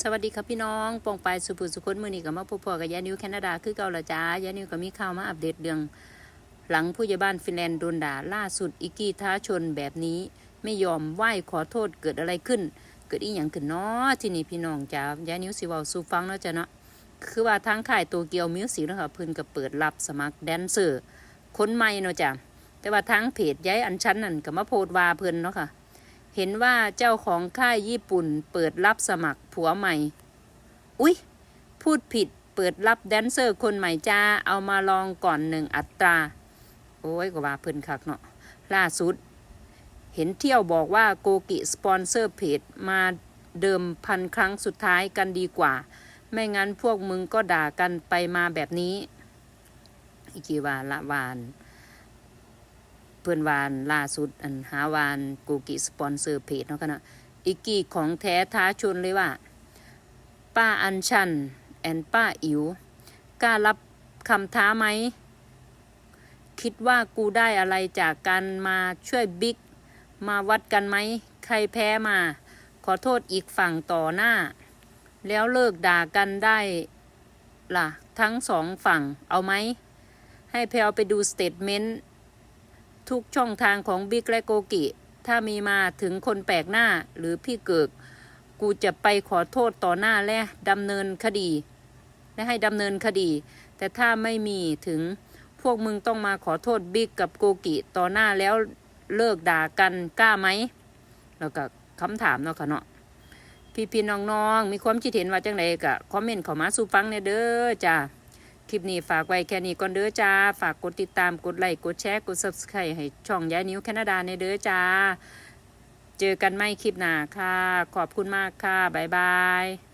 สวัสดีครับพี่น้องปองไปสุภุสุคนมือนี้กับมาพบพอกับยานิวแคนาดาคือเก่าละจ้ายานิวก็มีข่าวมาอัปเดตเรื่อง หลังผู้ใหญ่บ้านฟินแลนด์โดนด่าล่าสุดอิกี้ท้าชนแบบนี้ ไม่ยอมไหว้ขอโทษเกิดอะไรขึ้น เกิดอีหยังขึ้นเนาะที่นี่พี่น้องจ้ายานิวสิวาสูฟังเนาะจ้ะเนาะคือว่าทางค่ายโตเกียวมิวสิกนะค่ะเพิ่นก็เปิดรับสมัครแดนเซอร์คนใหม่เนาะจ้ะแต่ว่าทางเพจย้ายอันชั้นนั่นก็มาโพสต์ว่าเพิ่นเนาะค่ะ เห็นว่าเจ้าของค่ายญี่ปุ่นเปิดรับสมัครผัวใหม่ อุ๊ย พูดผิดเปิดรับแดนเซอร์คนใหม่จ้า เอามาลองก่อนหนึ่งอัตรา โอ้ยกว่าเพิ่นคักเนาะ ล่าสุด เห็นเที่ยวบอกว่าโกกิสปอนเซอร์เพจมาเดิมพันครั้งสุดท้ายกันดีกว่า ไม่งั้นพวกมึงก็ด่ากันไปมาแบบนี้ อีกีวาละวาน เพื่อนวานล่าสุดอันหาวานโกกิสปอนเซอร์เพจเนาะกันนะอีกีของแท้ท้าชนเลยว่า ป้าอัญชัน แอนป้าอิ๋วกล้ารับคำท้าไหม คิดว่ากูได้อะไรจากการมาช่วยบิ๊ก มาวัดกันไหม ใครแพ้มา ขอโทษอีกฝั่งต่อหน้า แล้วเลิกด่ากันได้ล่ะ ทั้งสองฝั่งเอาไหม ให้แพลวไปดูสเตทเมนต์ ทุกช่องทางของบิ๊กและโกกิ ถ้ามีมาถึงคนแปลกหน้าหรือพี่เกิก กูจะไปขอโทษต่อหน้าและดำเนินคดี และให้ดำเนินคดี แต่ถ้าไม่มีถึงพวกมึงต้องมาขอโทษบิ๊กกับโกกิต่อหน้าแล้วเลิกด่ากันกล้าไหมแล้วก็คำถามเนาะค่ะเนาะพี่พี่น้องน้องๆมีความคิดเห็นว่าจังไดก็คอมเมนต์เข้ามาสู่ฟังเนี่ยเด้อจ้า คลิปนี้ฝากไว้แค่นี้ก่อนเด้อจ้า ฝากกดติดตามกดไลค์กดแชร์กด subscribe ให้ช่องยายนิ้วแคนาดาในเด้อจ้า เจอกันไม่คลิปหน้าค่ะ ขอบคุณมากค่ะ บ๊ายบาย